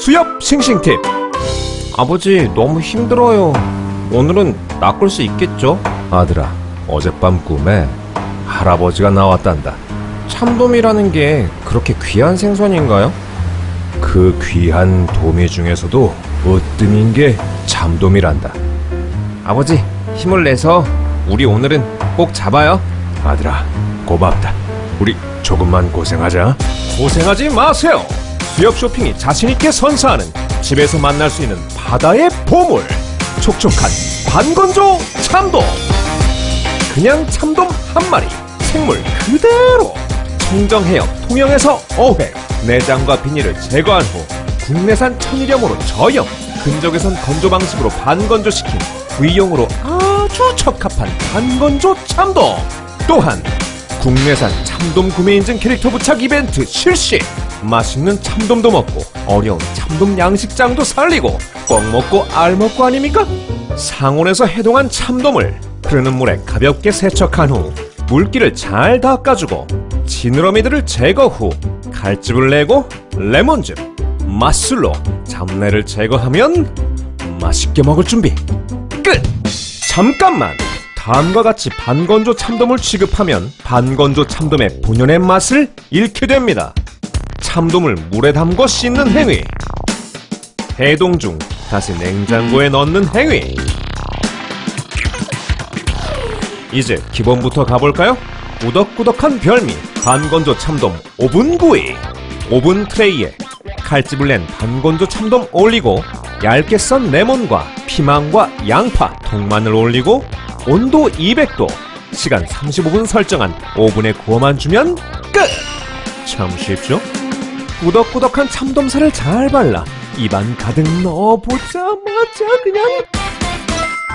수협 싱싱팁. 아버지 너무 힘들어요. 오늘은 낚을 수 있겠죠? 아들아 어젯밤 꿈에 할아버지가 나왔단다. 참돔이라는 게 그렇게 귀한 생선인가요? 그 귀한 도미 중에서도 으뜸인 게 참돔이란다. 아버지 힘을 내서 우리 오늘은 꼭 잡아요. 아들아 고맙다. 우리 조금만 고생하자. 고생하지 마세요 수협 쇼핑이 자신있게 선사하는 집에서 만날 수 있는 바다의 보물. 촉촉한 반건조 참돔. 그냥 참돔 한 마리 생물 그대로 청정해역 통영에서 어회 내장과 비닐을 제거한 후 국내산 천일염으로 저염 근적에선 건조 방식으로 반건조시킨 구이용으로 아주 적합한 반건조 참돔. 또한 국내산 참돔 구매 인증 캐릭터 부착 이벤트 실시 맛있는 참돔도 먹고 어려운 참돔 양식장도 살리고 뻥 먹고 알 먹고 아닙니까? 상온에서 해동한 참돔을 흐르는 물에 가볍게 세척한 후 물기를 잘 닦아주고 지느러미들을 제거 후 칼집을 내고 레몬즙, 맛술로 잡내를 제거하면 맛있게 먹을 준비 끝! 잠깐만! 다음과 같이 반건조 참돔을 취급하면 반건조 참돔의 본연의 맛을 잃게 됩니다. 참돔을 물에 담궈 씻는 행위. 해동 중 다시 냉장고에 넣는 행위. 이제 기본부터 가볼까요? 꾸덕꾸덕한 별미 반건조 참돔 오븐 구이. 오븐 트레이에 칼집을 낸 반건조 참돔 올리고 얇게 썬 레몬과 피망과 양파, 통마늘 올리고 온도 200도, 시간 35분 설정한 오븐에 구워만 주면 끝! 참 쉽죠? 꾸덕꾸덕한 참돔살을 잘 발라 입안 가득 넣어보자마자 그냥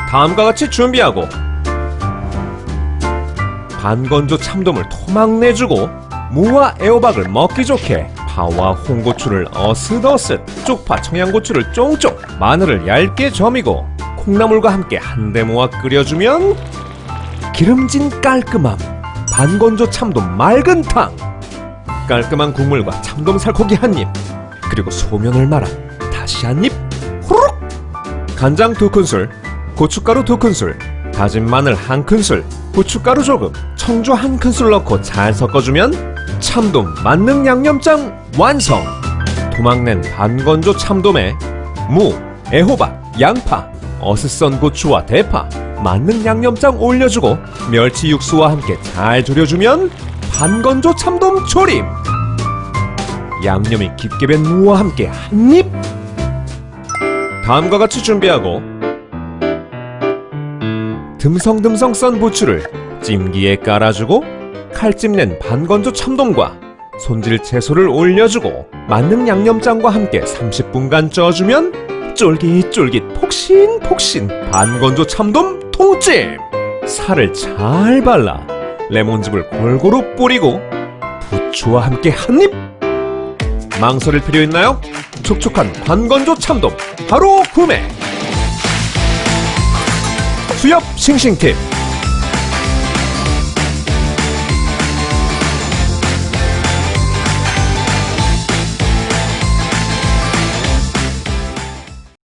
다음과 같이 준비하고 반건조 참돔을 토막 내주고 무와 애호박을 먹기 좋게 파와 홍고추를 어슷어슷 쪽파 청양고추를 쫑쫑 마늘을 얇게 저미고 콩나물과 함께 한데 모아 끓여주면 기름진 깔끔함 반건조 참돔 맑은 탕 깔끔한 국물과 참돔 살코기 한 입 그리고 소면을 말아 다시 한입 후루룩! 간장 두 큰술 고춧가루 두 큰술 다진 마늘 한 큰술 고춧가루 조금 청주 한 큰술 넣고 잘 섞어주면 참돔 만능 양념장 완성! 도막낸 반건조 참돔에 무, 애호박, 양파, 어슷썬 고추와 대파, 만능 양념장 올려주고 멸치 육수와 함께 잘 졸여주면 반건조 참돔 조림. 양념이 깊게 밴 무와 함께 한 입. 다음과 같이 준비하고 듬성듬성 썬 부추를 찜기에 깔아주고 칼집 낸 반건조 참돔과 손질 채소를 올려주고 만능 양념장과 함께 30분간 쪄주면 쫄깃쫄깃 폭신폭신. 반건조 참돔 통찜 살을 잘 발라 레몬즙을 골고루 뿌리고 부추와 함께 한입. 망설일 필요 있나요? 촉촉한 반건조 참돔 바로 구매. 수협 싱싱팁